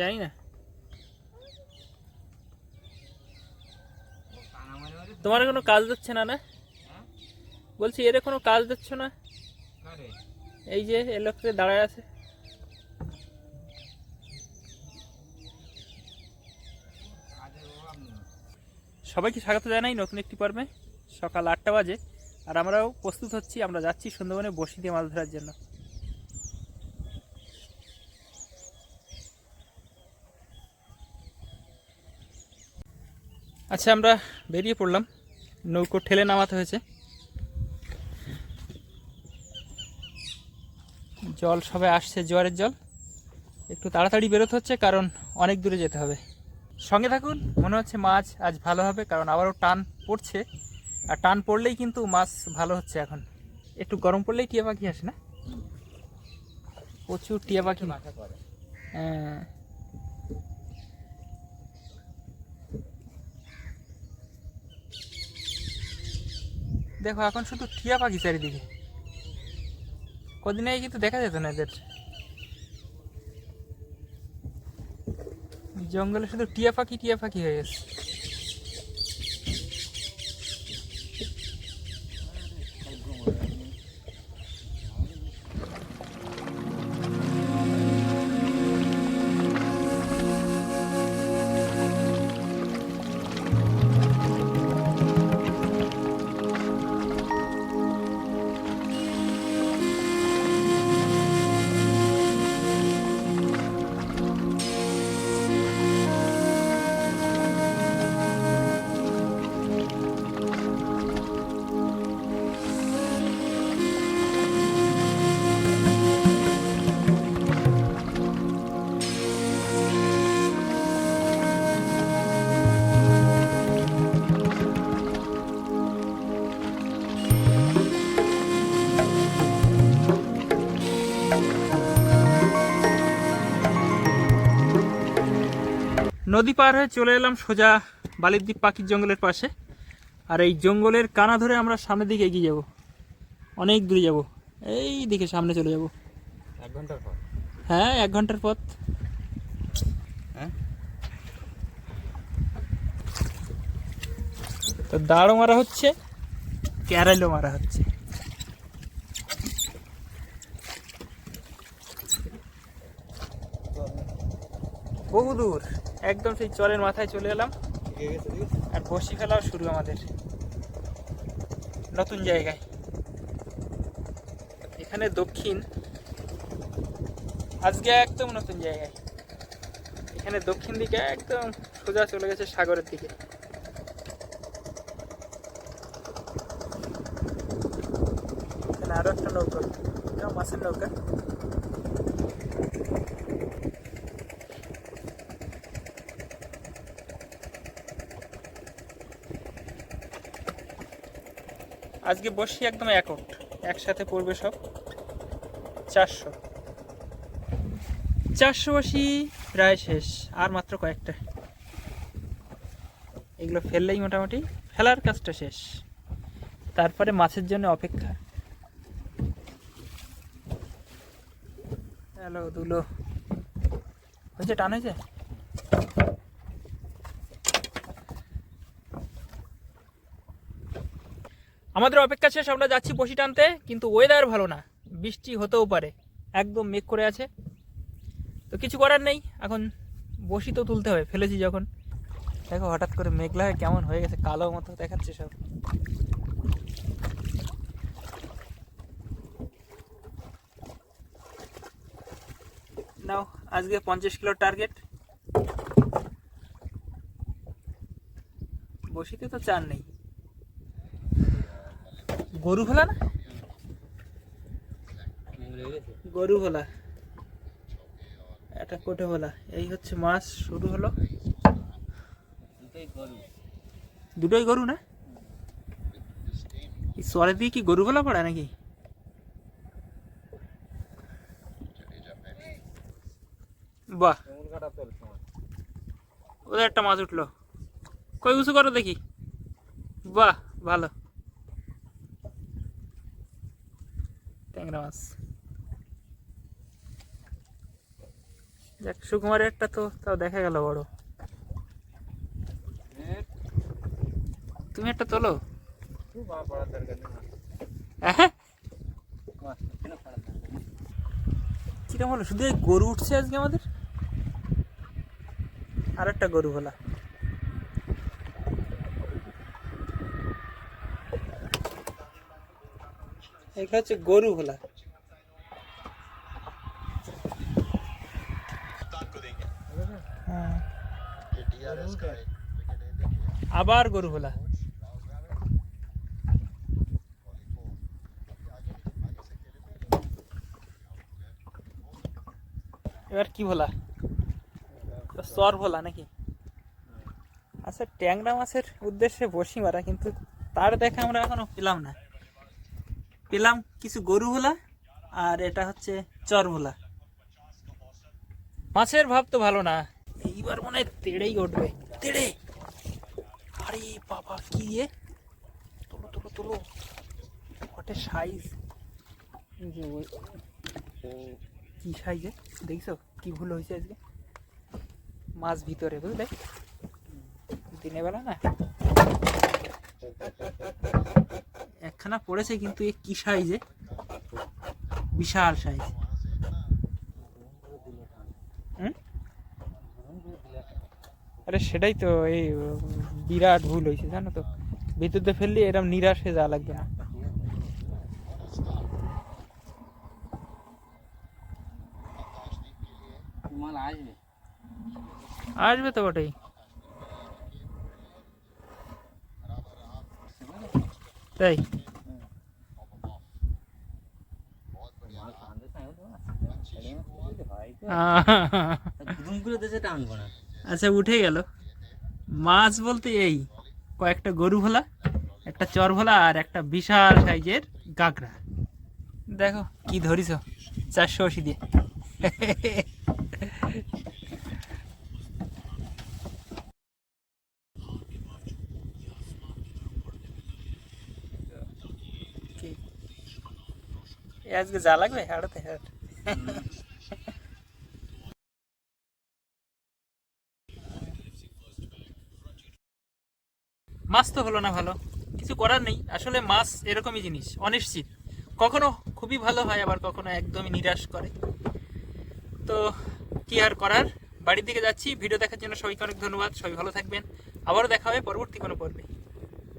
জানি না। তোমার কোনো কাজ দিচ্ছে না না? বলছি এর কোনো কাজ দিচ্ছ না? এই যে, এ লোকটা দাঁড়ায় আছে। সবাইকে স্বাগত জানাই নতুন একটি পর্বে। সকাল আটটা বাজে, আর আমরাও প্রস্তুত হচ্ছি, আমরা যাচ্ছি সুন্দরবনে বসি দিয়ে মাছ ধরার জন্য। আচ্ছা আমরা বেরিয়ে পড়লাম। নৌকো ঠেলে নামাতে হয়েছে। জল সবে আসছে, জোয়ারের জল। একটু তাড়াতাড়ি বেরোতে হচ্ছে, কারণ অনেক দূরে যেতে হবে। সঙ্গে থাকুন, মনে হচ্ছে মাছ আজ ভালো হবে, কারণ আবারও টান পড়ছে। আর টান পড়লেই কিন্তু মাছ ভালো হচ্ছে এখন। একটু গরম পড়লেই টিয়া পাখি আসে না? প্রচুর টিয়া পাখি। হ্যাঁ। দেখো, এখন শুধু টিয়া পাখি চারিদিকে। কদিন আগে কিন্তু দেখা যেত না এদের। জঙ্গলে শুধু টিয়া পাখি টিয়া পাখি হয়ে গেছে। নদী পার হয়ে চলে এলাম সোজা বালির দ্বীপ পাখির জঙ্গলের পাশে। আর এই জঙ্গলের কানা ধরে আমরা সামনের দিকে এগিয়ে যাব। অনেক দূরে যাব। এই দিকে সামনে চলে যাব। এক ঘণ্টার পথ? হ্যাঁ এক ঘণ্টার পথ। হ্যাঁ? তো দাঁড়ও মারা হচ্ছে ক্যারাইলও মারা হচ্ছে। বহু দূর। একদম সেই চরের মাথায় চলে এলাম। আর বসি ফেলাও শুরু আমাদের। নতুন জায়গায়। এখানে দক্ষিণ। আজকে একদম নতুন জায়গায়। এখানে দক্ষিণ দিকে একদম সোজা চলে গেছে সাগরের দিকে। এখানে আরও একটা নৌকা। মাছের নৌকা। আজকে বসি একদম একট, একসাথে পড়বে সব। চারশো। চারশো বসি প্রায় শেষ, আর মাত্র কয়েকটা। এগুলো ফেললেই মোটামুটি, ফেলার কাজটা শেষ। তারপরে মাছের জন্য অপেক্ষা। হ্যালো, দুলো। হয়েছে, টান হয়েছে? আমাদের অপেক্ষা শেষ, আমরা যাচ্ছি বসি টানতে, কিন্তু ওয়েদার ভালো না। বৃষ্টি হতেও পারে, একদম মেঘ করে আছে। তো কিছু করার নেই, এখন বসি তো তুলতে হবে ফেলেছি যখন। দেখো, হঠাৎ করে মেঘলা হয়ে কেমন হয়ে গেছে, কালো মতো দেখাচ্ছে সব। নাও, আজকে পঞ্চাশ কিলো টার্গেট বসিতে তো চার নেই। গরু ভোলা না? গরু ভোলা এটা কোটে ভোলা এই হচ্ছে মাছ, শুরু হলো। দুটোই গরু না? সরে দিয়ে কি গরু ভোলা পড়ে নাকি? বাহ। ওদের একটা মাছ উঠল। কই উঁচু করো দেখি। বাহ, ভালো। ট্যাংরা মাছ। যাক, সুকুমারের একটা তো, তাও দেখা গেল বড়। তুমি একটা তোলো। হ্যাঁ? কিরম হলো? শুধু গরু উঠছে আজকে আমাদের? আর একটা গরু হলা। এগুলো হচ্ছে গরু হলা। হ্যাঁ। আবার গরু হলা। এবার কি ভোলা সর ভোলা নাকি? আচ্ছা ট্যাংরা মাছের উদ্দেশ্যে বসি মারা কিন্তু তার দেখা আমরা এখনও পেলাম না। পেলাম কিছু গরু ভোলা আর এটা হচ্ছে চর ভোলা। মাছের ভাব তো ভালো না। এইবার মনে হয় তেড়েই উঠবে তেড়ে! আরে বাবা কি রে তোলো তোলো তোলো। হোয়াট সাইজ কি সাইজে দেখছ? কি ভুল হয়েছে আজকে? মাছ ভিতরে বুঝলে? দিনের বেলা না? একখানা পড়েছে কিন্তু এ কি সাইজে? বিশাল সাইজ। হুম? আরে সেটাই তো এই বিরাট ভুল হয়েছে জানো তো। ভিতর দিয়ে ফেললে এরকম নিরাশ হয়ে যাওয়া লাগবে না। আসবে তো বটেই। তাই। দেশে টানবো না। আচ্ছা উঠে গেল। মাছ বলতে এই কয়েকটা গরু ভোলা একটা চর ভোলা আর একটা বিশাল সাইজের গাগরা। দেখো কি ধরিস চারশো আশি দিয়ে। আজকে যা লাগবে হাড়তে হাট মাছ তো হলো না ভালো। কিছু করার নেই। আসলে মাছ এরকমই জিনিস, অনিশ্চিত। কখনো খুবই ভালো হয়, আবার কখনো একদমই নিরাশ করে। তো কি আর করার? বাড়ির দিকে যাচ্ছি। ভিডিও দেখার জন্য সবাইকে অনেক ধন্যবাদ। সবাই ভালো থাকবেন। আবারও দেখা হবে পরবর্তী কোনো পর্বে।